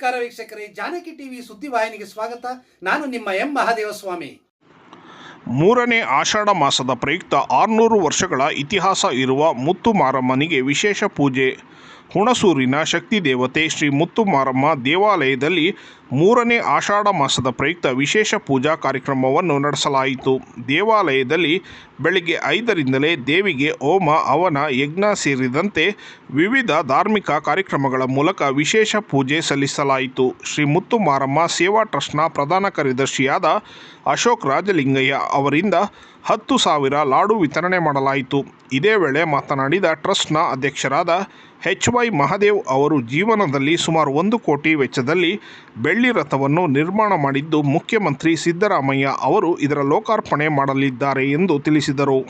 ನಮಸ್ಕಾರ ವೀಕ್ಷಕರೇ, ಜಾನಕಿ ಟಿವಿ ಸುದ್ದಿವಾಹಿನಿಗೆ ಸ್ವಾಗತ. ನಾನು ನಿಮ್ಮ ಎಂ ಮಹಾದೇವಸ್ವಾಮಿ. ಮೂರನೇ ಆಷಾಢ ಮಾಸದ ಪ್ರಯುಕ್ತ ಆರುನೂರು ವರ್ಷಗಳ ಇತಿಹಾಸ ಇರುವ ಮುತ್ತು ಮಾರಮ್ಮನಿಗೆ ವಿಶೇಷ ಪೂಜೆ ಹುಣಸೂರಿನ ಶಕ್ತಿ ದೇವತೆ ಶ್ರೀ ಮುತ್ತುಮಾರಮ್ಮ ದೇವಾಲಯದಲ್ಲಿ ಮೂರನೇ ಆಷಾಢ ಮಾಸದ ಪ್ರಯುಕ್ತ ವಿಶೇಷ ಪೂಜಾ ಕಾರ್ಯಕ್ರಮವನ್ನು ನಡೆಸಲಾಯಿತು. ದೇವಾಲಯದಲ್ಲಿ ಬೆಳಿಗ್ಗೆ ಐದರಿಂದಲೇ ದೇವಿಗೆ ಹೋಮ ಅವನ ಯಜ್ಞ ಸೇರಿದಂತೆ ವಿವಿಧ ಧಾರ್ಮಿಕ ಕಾರ್ಯಕ್ರಮಗಳ ಮೂಲಕ ವಿಶೇಷ ಪೂಜೆ ಸಲ್ಲಿಸಲಾಯಿತು. ಶ್ರೀ ಮುತ್ತುಮಾರಮ್ಮ ಸೇವಾ ಟ್ರಸ್ಟ್ನ ಪ್ರಧಾನ ಕಾರ್ಯದರ್ಶಿಯಾದ ಅಶೋಕ್ ರಾಜಲಿಂಗಯ್ಯ ಅವರಿಂದ ಹತ್ತು ಸಾವಿರ ಲಾಡು ವಿತರಣೆ ಮಾಡಲಾಯಿತು. ಇದೇ ವೇಳೆ ಮಾತನಾಡಿದ ಟ್ರಸ್ಟ್ನ ಅಧ್ಯಕ್ಷರಾದ ಎಚ್ ವೈ ಮಹದೇವ್ ಅವರು ಜೀವನದಲ್ಲಿ ಸುಮಾರು ಒಂದು ಕೋಟಿ ವೆಚ್ಚದಲ್ಲಿ ಬೆಳ್ಳಿ ರಥವನ್ನು ನಿರ್ಮಾಣ ಮಾಡಿದ್ದು ಮುಖ್ಯಮಂತ್ರಿ ಸಿದ್ದರಾಮಯ್ಯ ಅವರು ಇದರ ಲೋಕಾರ್ಪಣೆ ಮಾಡಲಿದ್ದಾರೆ ಎಂದು ತಿಳಿಸಿದರು.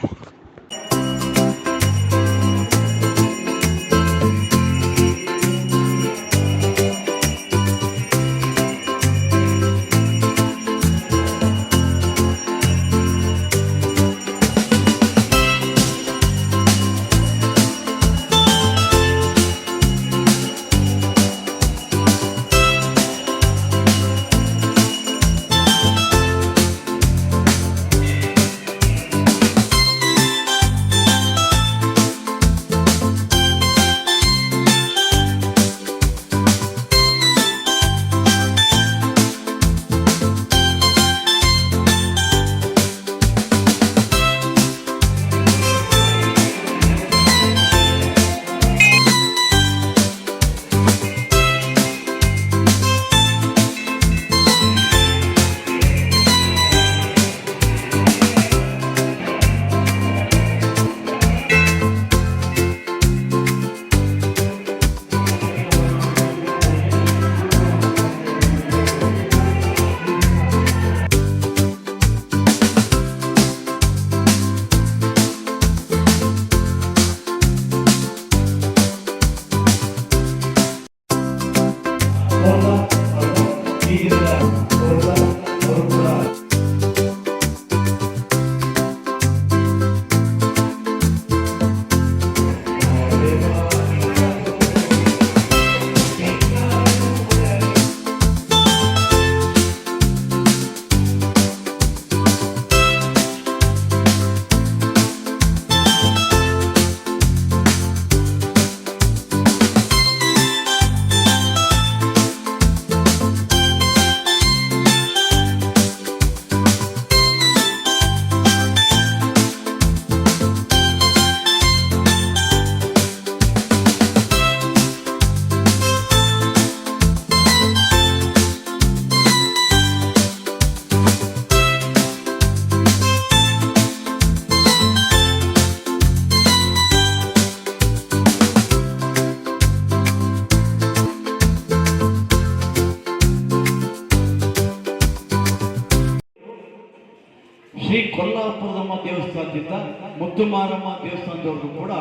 ಶ್ರೀ ಕೊಲ್ಲಾಪುರದಮ್ಮ ದೇವಸ್ಥಾನದಿಂದ ಮುತ್ತುಮಾರಮ್ಮ ದೇವಸ್ಥಾನದವ್ರಿಗೂ ಕೂಡ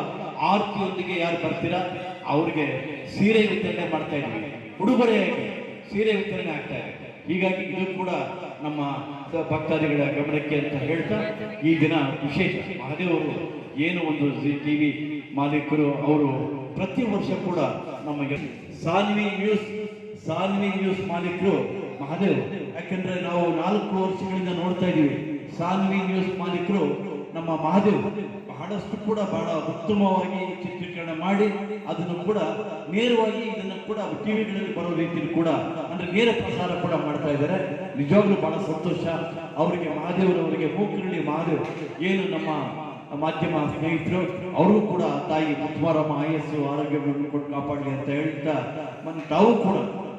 ಆರತಿಯೊಂದಿಗೆ ಯಾರು ಬರ್ತೀರಾ? ಅವ್ರಿಗೆ ಸೀರೆ ವಿತರಣೆ ಮಾಡ್ತಾ ಇದ್ವಿ ಉಡುಗೊರೆಯಾಗಿ ಸೀರೆ ವಿತರಣೆ ಆಗ್ತಾ ಇದೆ. ಹೀಗಾಗಿ ಇದು ಕೂಡ ನಮ್ಮ ಭಕ್ತಾದಿಗಳ ಗಮನಕ್ಕೆ ಅಂತ ಹೇಳ್ತಾ ಈ ದಿನ ವಿಶೇಷ. ಮಹಾದೇವರು ಏನು ಒಂದು ಟಿ ವಿ ಮಾಲೀಕರು ಅವರು ಪ್ರತಿ ವರ್ಷ ಕೂಡ ನಮಗೆ ಸಾನ್ವಿ ನ್ಯೂಸ್ ಸಾನ್ವಿ ನ್ಯೂಸ್ ಮಾಲೀಕರು ಮಹಾದೇವ್, ಯಾಕಂದ್ರೆ ನಾವು ನಾಲ್ಕು ವರ್ಷಗಳಿಂದ ನೋಡ್ತಾ ಇದೀವಿ ಸಾನ್ವಿ ನ್ಯೂಸ್ ಮಾಲೀಕರು, ನಮ್ಮ ಮಹಾದೇವ್ ಬಹಳಷ್ಟು ಕೂಡ ಬಹಳ ಉತ್ತಮವಾಗಿ ಚಿತ್ರೀಕರಣ ಮಾಡಿ, ಅದನ್ನು ಕೂಡ ನೇರವಾಗಿ ಇದನ್ನು ಕೂಡ ಟಿವಿಗಳಲ್ಲಿ ಬರೋ ರೀತಿಯಲ್ಲಿ ಕೂಡ ಅಂದ್ರೆ ನೇರ ಪ್ರಸಾರ ಕೂಡ ಮಾಡ್ತಾ ಇದ್ದಾರೆ. ನಿಜವಾಗ್ಲೂ ಬಹಳ ಸಂತೋಷ. ಅವರಿಗೆ ಮಹಾದೇವರವರಿಗೆ ಮೂಕರಳ್ಳಿ ಮಹಾದೇವ್. ಏನು ನಮ್ಮ ಮಾಧ್ಯಮ ಸ್ನೇಹಿತರು ಅವರು ಕೂಡ ತಾಯಿ ಮುತ್ವಾರಮ್ಮ ಆಯಸ್ಸು, ಆರೋಗ್ಯವನ್ನು ಕೊಟ್ಟು ಕಾಪಾಡಲಿ ಅಂತ ಹೇಳ್ತಾ ಮತ್ತೆ ತಾವು ಕೂಡ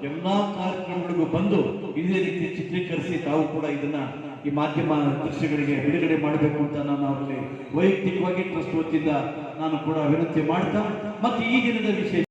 ಎಲ್ಲಾ ಕಾರ್ಯಕ್ರಮಗಳಿಗೂ ಬಂದು ಇದೇ ರೀತಿ ಚಿತ್ರೀಕರಿಸಿ ತಾವು ಕೂಡ ಇದನ್ನ ಈ ಮಾಧ್ಯಮ ದೃಶ್ಯಗಳಿಗೆ ಬಿಡುಗಡೆ ಮಾಡಬೇಕು ಅಂತ ನಾನು ಅವರಲ್ಲಿ ವೈಯಕ್ತಿಕವಾಗಿ ಟ್ರಸ್ಟ್ ವತಿಯಿಂದ ನಾನು ಕೂಡ ವಿನಂತಿ ಮಾಡ್ತಾ ಮತ್ತು ಈ ದಿನದ ವಿಷಯ